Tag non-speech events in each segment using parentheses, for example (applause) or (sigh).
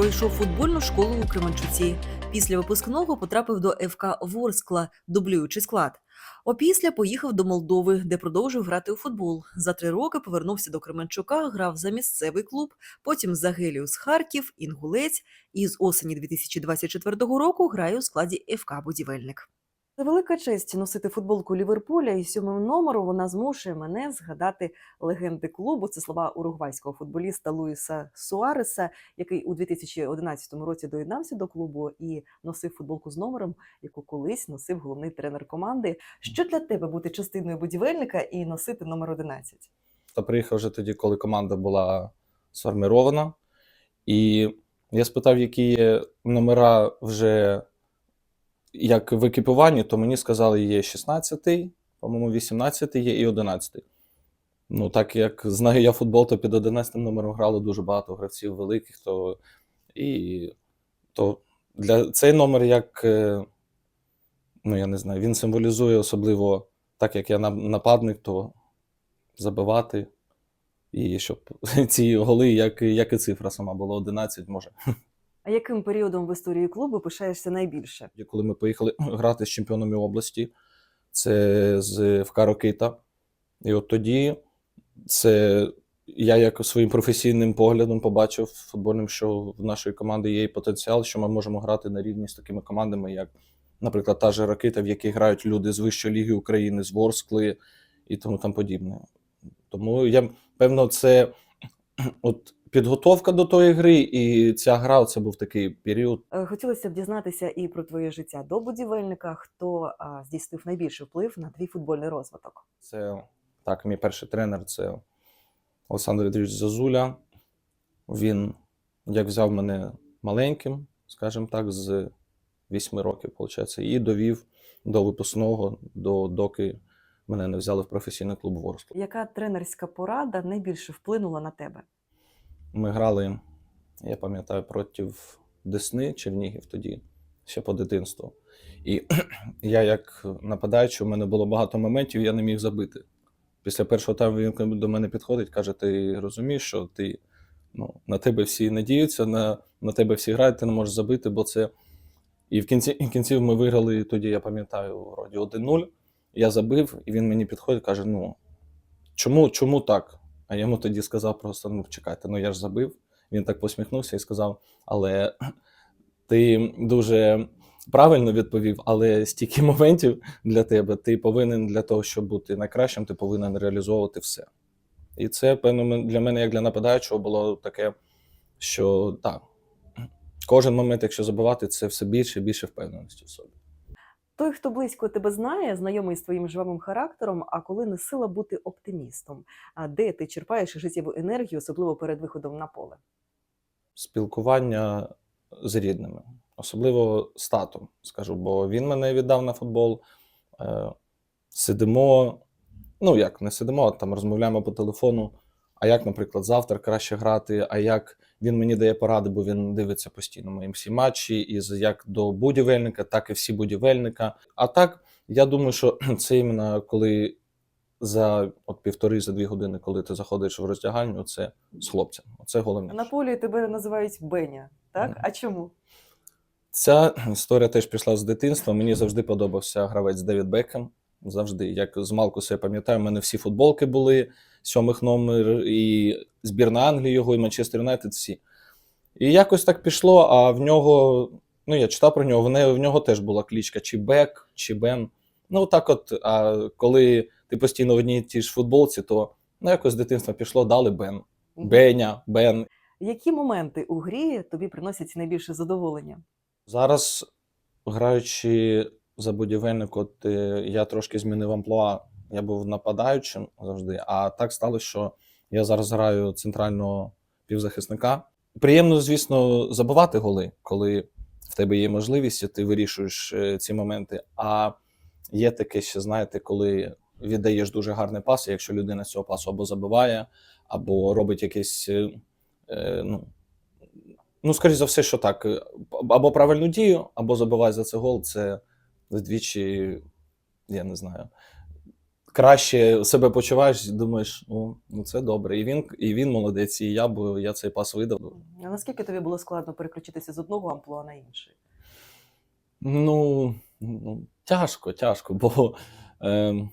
пройшов футбольну школу у Кременчуці. Після випускного потрапив до ФК Ворскла, дублюючи склад. Опісля поїхав до Молдови, де продовжив грати у футбол. За три роки повернувся до Кременчука, грав за місцевий клуб, потім за Геліус Харків, Інгулець і з осені 2024 року грає у складі ФК Будівельник. Це велика честь носити футболку Ліверпуля, і сьомим номером вона змушує мене згадати легенди клубу. Це слова уругвайського футболіста Луїса Суареса, який у 2011 році доєднався до клубу і носив футболку з номером, яку колись носив головний тренер команди. Що для тебе бути частиною будівельника і носити номер 11? Та приїхав вже тоді, коли команда була сформірована. І я спитав, які є номера вже як в екіпуванні, то мені сказали, є 16-й, по-моєму, 18-й є і 11-й. Ну, так як знаю я футбол, то під 11 номером грало дуже багато гравців великих, то і то для цей номер як, е, ну я не знаю, він символізує особливо, так як я нападник, то забивати. І щоб (laughs) ці голи, як, як і цифра сама була 11, може. А яким періодом в історії клубу пишаєшся найбільше? Коли ми поїхали (clears throat) грати з чемпіонами області, це з ФК Рокита. І от тоді це я як своїм професійним поглядом побачив футбольним, що в нашої команди є і потенціал, що ми можемо грати на рівні з такими командами, як, наприклад, та же Ракита, в якій грають люди з Вищої ліги України, з Ворскли і тому там подібне. Тому я, певно, це (clears throat) от підготовка до тої гри, і ця гра це був такий період. Е, Хотілося б дізнатися і про твоє життя до будівельника, хто а, здійснив найбільший вплив на твій футбольний розвиток. Це так, мій перший тренер це Олександр Андрійович Зазуля. Він як взяв мене маленьким, скажімо так, з 8 років, виходить, і довів до випускного, до доки мене не взяли в професійний клуб Ворскла. Яка тренерська порада найбільше вплинула на тебе? Ми грали, я пам'ятаю, проти Десни Чернігів тоді, ще по дитинству. І (clears throat) я, як нападаючий, у мене було багато моментів, я не міг забити. Після першого тайму він до мене підходить, каже: ти розумієш, що ти ну, на тебе всі надіються, на, на тебе всі грають, ти не можеш забити, бо це. І в кінці в ми виграли тоді, я пам'ятаю, вроді 1-0. Я забив, і він мені підходить каже: ну, чому, чому так? А я йому тоді сказав просто: ну, чекайте, ну я ж забив. Він так посміхнувся і сказав: але (clears throat) ти дуже правильно відповів, але стільки (laughs) моментів для тебе, ти повинен для того, щоб бути найкращим, ти повинен реалізовувати все. І це, певно, для мене, як для нападаючого, було таке, що так, кожен момент, якщо забивати, це все більше і більше впевненості в собі. Той, хто близько тебе знає, знайомий з твоїм жвавим характером, а коли не сила бути оптимістом. А де ти черпаєш життєву енергію, особливо перед виходом на поле? спілкування з рідними, особливо з татом, скажу, бо він мене віддав на футбол. Е, сидимо, ну як не сидимо, там розмовляємо по телефону. А як, наприклад, завтра краще грати, а як він мені дає поради, бо він дивиться постійно мої всі матчі, і як до будівельника, так і всі будівельника. А так, я думаю, що (clears throat) це іменно коли за от півтори за дві години, коли ти заходиш в роздягальню, це з хлопцем. Це головне. На полі тебе називають Беня, так? Мгм. А чому? Ця історія теж пішла з дитинства. Мені завжди подобався гравець Девід Бекхем. Завжди, як з Малкуса я пам'ятаю, у мене всі футболки були сьомих номер, і збірна Англії його, і Манчестер Юнайтед всі. І якось так пішло, а в нього, ну я читав про нього, в в нього теж була клічка чи Бек, чи Бен. Ну, так от, а коли ти постійно в одній тій ж футболці, то ну, якось з дитинства пішло, дали Бен. Беня, Бен. Які моменти у грі тобі приносять найбільше задоволення? Зараз, граючи за будівельник, от е, я трошки змінив амплуа. Я був нападаючим завжди, а так сталося, що я зараз граю центрального півзахисника. Приємно, звісно, забивати голи, коли в тебе є можливість, і ти вирішуєш е, ці моменти. А є таке ще, знаєте, коли віддаєш дуже гарний пас, якщо людина цього пасу або забиває, або робить якесь, е, ну, ну, скоріш за все, що так, або правильну дію, або забиває за це гол, це вдвічі, я не знаю, краще себе почуваєш, думаєш, ну, ну це добре. І він, і він молодець, і я, бо я цей пас видав. А наскільки тобі було складно переключитися з одного амплуа на інший? Ну, ну тяжко, тяжко, бо, е,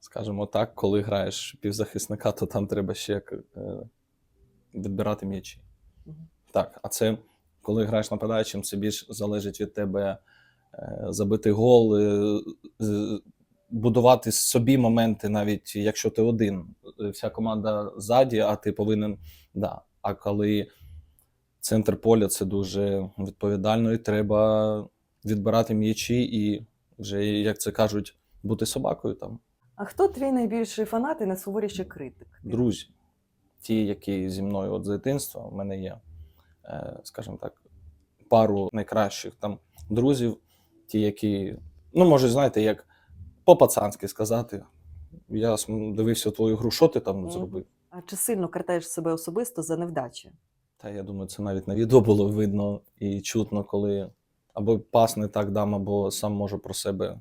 скажімо так, коли граєш півзахисника, то там треба ще е, відбирати м'ячі. Мгм. Так, а це коли граєш нападаючим, це більш залежить від тебе забити гол, е, будувати собі моменти, навіть якщо ти один. Е, Вся команда ззаді, а ти повинен. Да. А коли центр поля це дуже відповідально, і треба відбирати м'ячі і вже, як це кажуть, бути собакою там. А хто твій найбільший фанат і найсуворіший критик? Друзі, ті, які зі мною от з дитинства, у мене є, е, скажімо так, пару найкращих там друзів, ті, які, ну, може, знаєте, як по-пацанськи сказати. Я дивився твою гру, що ти там зробив? А чи сильно картаєш себе особисто за невдачі? Та я думаю, це навіть на відео було видно і чутно, коли або пас не так дам, або сам можу про себе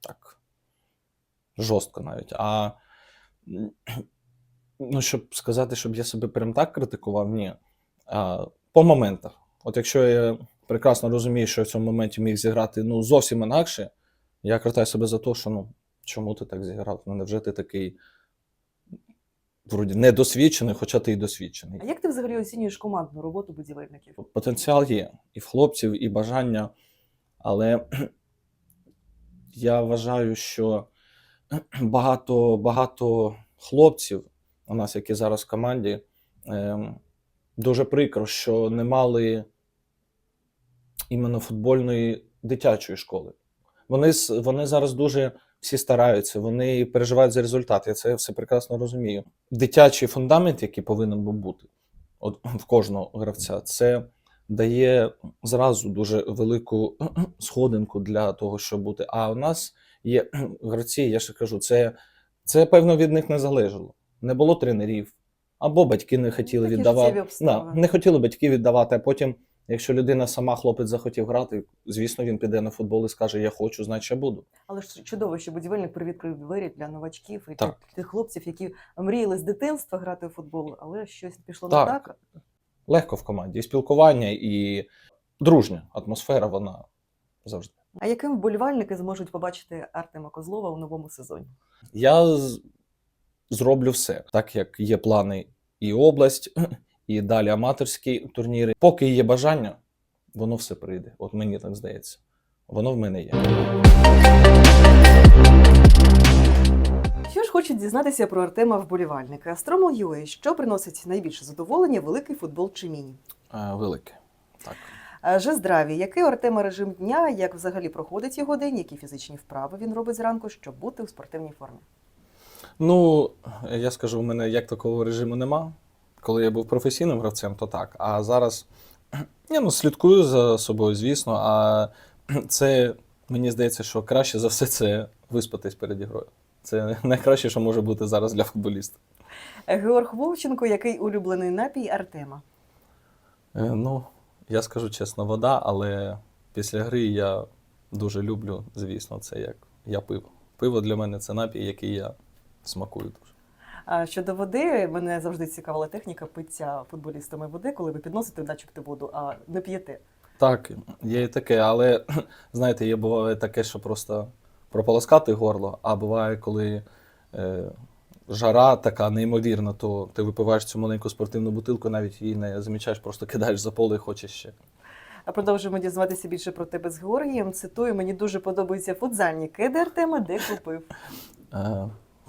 так жорстко навіть. А ну, щоб сказати, щоб я себе прям так критикував, ні. А, по моментах. От якщо я прекрасно розумію, що я в цьому моменті міг зіграти ну, зовсім інакше, я картаю себе за те, що ну, чому ти так зіграв? Ну, невже ти такий вроді недосвідчений, хоча ти і досвідчений. А як ти взагалі оцінюєш командну роботу будівельників? Потенціал є і в хлопців, і бажання. Але я вважаю, що багато, багато хлопців у нас, які зараз в команді, ем, дуже прикро, що не мали іменно футбольної дитячої школи. Вони, вони зараз дуже всі стараються, вони переживають за результат. Я це все прекрасно розумію. Дитячий фундамент, який повинен був бути от, в кожного гравця, це дає зразу дуже велику сходинку для того, щоб бути. А у нас є (clears throat) гравці, я ще кажу, це, це певно від них не залежало. Не було тренерів, або батьки не хотіли такі віддавати. Да, не хотіли батьки віддавати, а потім, якщо людина сама хлопець захотів грати, звісно, він піде на футбол і скаже: Я хочу, значить я буду. Але ж чудово, що будівельник привідкрив двері для новачків і Так. тих хлопців, які мріяли з дитинства грати в футбол, але щось пішло Так. не так. Легко в команді. І спілкування, і дружня атмосфера, вона завжди. А яким вболівальники зможуть побачити Артема Козлова у новому сезоні? Я з- зроблю все, так як є плани і область, і далі аматорські турніри. Поки є бажання, воно все прийде. От мені так здається. Воно в мене є. Що ж хочуть дізнатися про Артема вболівальника? Астромол UA, що приносить найбільше задоволення великий футбол чи міні? Е, Велике. Так. А Же здраві, який у Артема режим дня, як взагалі проходить його день, які фізичні вправи він робить зранку, щоб бути у спортивній формі? Ну, я скажу, у мене як такого режиму нема. Коли я був професійним гравцем, то так. А зараз (clears throat) я ну, слідкую за собою, звісно. А (clears throat) це мені здається, що краще за все це виспатись перед ігрою. Це (laughs) найкраще, що може бути зараз для футболіста. Георг Вовченко, який улюблений напій Артема? Е, Ну, я скажу чесно, вода, але після гри я дуже люблю, звісно, це як я пиво. Пиво для мене це напій, який я смакую дуже. Щодо води, мене завжди цікавила техніка пиття футболістами води, коли ви підносите датчик воду, а не п'єте. Так, є і таке, але (clears throat) знаєте, є буває таке, що просто прополоскати горло, а буває, коли е, жара така неймовірна, то ти випиваєш цю маленьку спортивну бутилку, навіть її не замічаєш, просто кидаєш за поле і хочеш ще. А продовжуємо дізнаватися більше про тебе з Георгієм. Цитую, мені дуже подобаються футзальні киди Артема, де купив.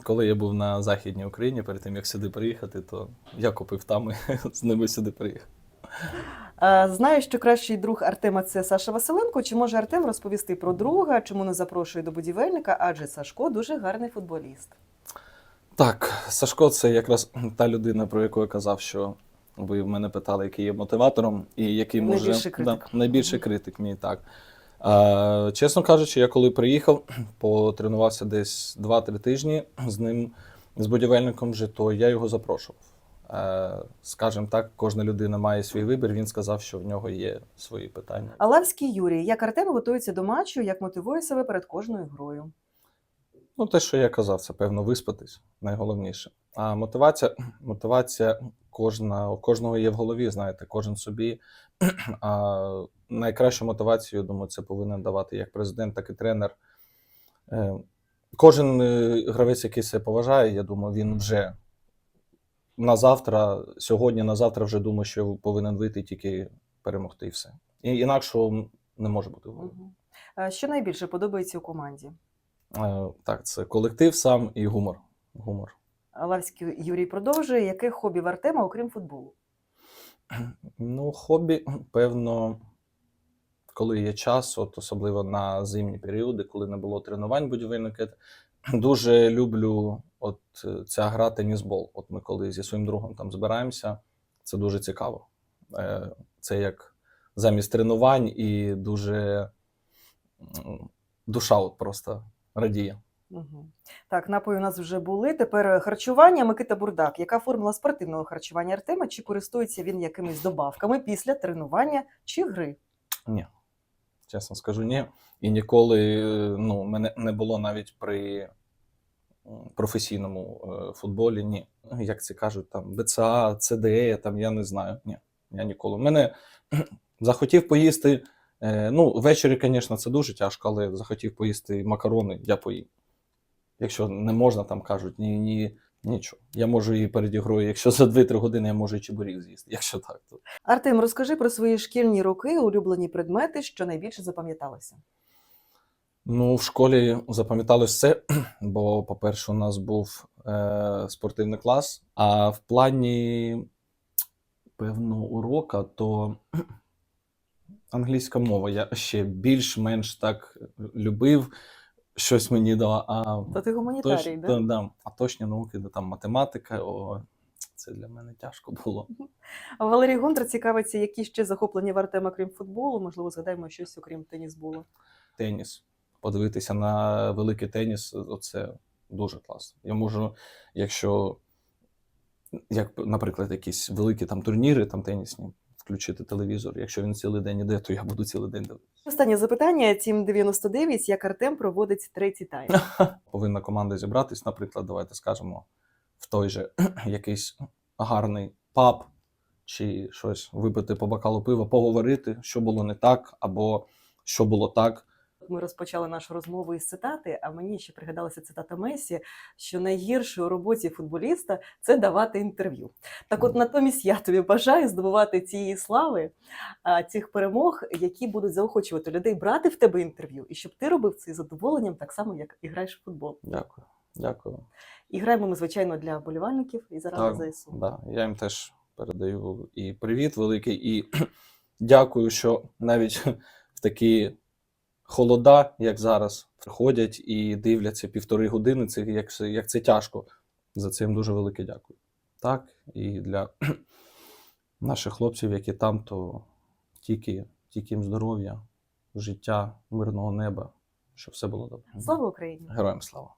Е, коли я був на Західній Україні, перед тим як сюди приїхати, то я купив там і (laughs) з ними сюди приїхав. Знаю, що кращий друг Артема це Саша Василенко. Чи може Артем розповісти про друга, чому не запрошує до будівельника? Адже Сашко дуже гарний футболіст. Так, Сашко, це якраз (clears throat) та людина, про яку я казав, що ви в мене питали, який є мотиватором і який може Найбільший критик. Да, найбільший критик мій так. А, чесно кажучи, я коли приїхав, (clears throat) потренувався десь 2-3 тижні з ним, з будівельником вже, то я його запрошував. Скажімо так, кожна людина має свій вибір. Він сказав, що в нього є свої питання. Алавський Юрій, як Артем готується до матчу, як мотивує себе перед кожною грою. Ну, те, що я казав, це певно виспатись, найголовніше. А мотивація, (clears throat) мотивація кожна, у кожного є в голові, знаєте, кожен собі. (clears throat) А найкращу мотивацію, думаю, це повинен давати як президент, так і тренер. Е, Кожен е, гравець, який себе поважає, я думаю, він вже на завтра, сьогодні, на завтра вже думає, що повинен вийти тільки перемогти і все. І інакшого не може бути Що найбільше подобається у команді? Е, Так, це колектив сам і гумор. Гумор. Лавський Юрій продовжує. Яке хобі в Артема, окрім футболу? (clears throat) Ну, хобі, певно, коли є час, от особливо на зимні періоди, коли не було тренувань будівельних, (clears throat) дуже люблю от ця гра тенісбол. От ми коли зі своїм другом там збираємося, це дуже цікаво. Е, Це як замість тренувань і дуже душа от просто радіє. Так, напої у нас вже були. Тепер е, харчування. Микита Бурдак. Яка формула спортивного харчування Артема? Чи користується він якимись добавками після тренування чи гри? Ні. Чесно скажу, ні. І ніколи е, ну, мене не було навіть при професійному е, футболі. Ні. Як це кажуть, там БЦА, ЦДЕ, там я не знаю. Ні. Я ніколи. Мене (clears throat) захотів поїсти. Ну, ввечері, звісно, це дуже тяжко, але захотів поїсти макарони, я поїм. Якщо не можна, там кажуть, ні, ні, нічого. Я можу і перед ігрою, якщо за 2-3 години я можу і чебурек з'їсти. Якщо так, то Артем, розкажи про свої шкільні роки, улюблені предмети, що найбільше запам'яталося. Ну, в школі запам'яталось все, (clears throat) бо, по-перше, у нас був е, спортивний клас, а в плані певного урока, то (clears throat) англійська мова. Я ще більш-менш так любив, щось мені дала. А, То ти гуманітарій, да? да, а точні науки, де там математика, о, це для мене тяжко було. А Валерій Гонтар цікавиться, які ще захоплення в Артема, крім футболу. Можливо, згадаємо щось окрім тенісболу. теніс. Подивитися на великий теніс це дуже класно. Я можу, якщо, як, наприклад, якісь великі там турніри, там тенісні, включити телевізор. Якщо він цілий день іде, то я буду цілий день дивитися. Останнє запитання: Тім 99, як Артем проводить третій тайм. (laughs) Повинна команда зібратись, наприклад, давайте скажемо, в той же (clears throat) якийсь гарний паб чи щось випити по бокалу пива, поговорити, що було не так, або що було так. Ми розпочали нашу розмову із цитати, а мені ще пригадалася цитата Месі, що найгірше у роботі футболіста це давати інтерв'ю. Так, от натомість я тобі бажаю здобувати цієї слави, цих перемог, які будуть заохочувати людей брати в тебе інтерв'ю, і щоб ти робив це з задоволенням, так само як і граєш в футбол. Дякую. Дякую. І граємо ми, звичайно, для болівальників і заради ЗСУ. Да, я їм теж передаю і привіт великий, і (clears throat) дякую, що навіть (laughs) в такі холода, як зараз, приходять і дивляться півтори години. Це як, це- як це тяжко. За це їм дуже велике дякую. Так, і для (clears throat) наших хлопців, які там, то тільки, тільки їм здоров'я, життя, мирного неба, щоб все було добре. Слава Україні! Героям слава!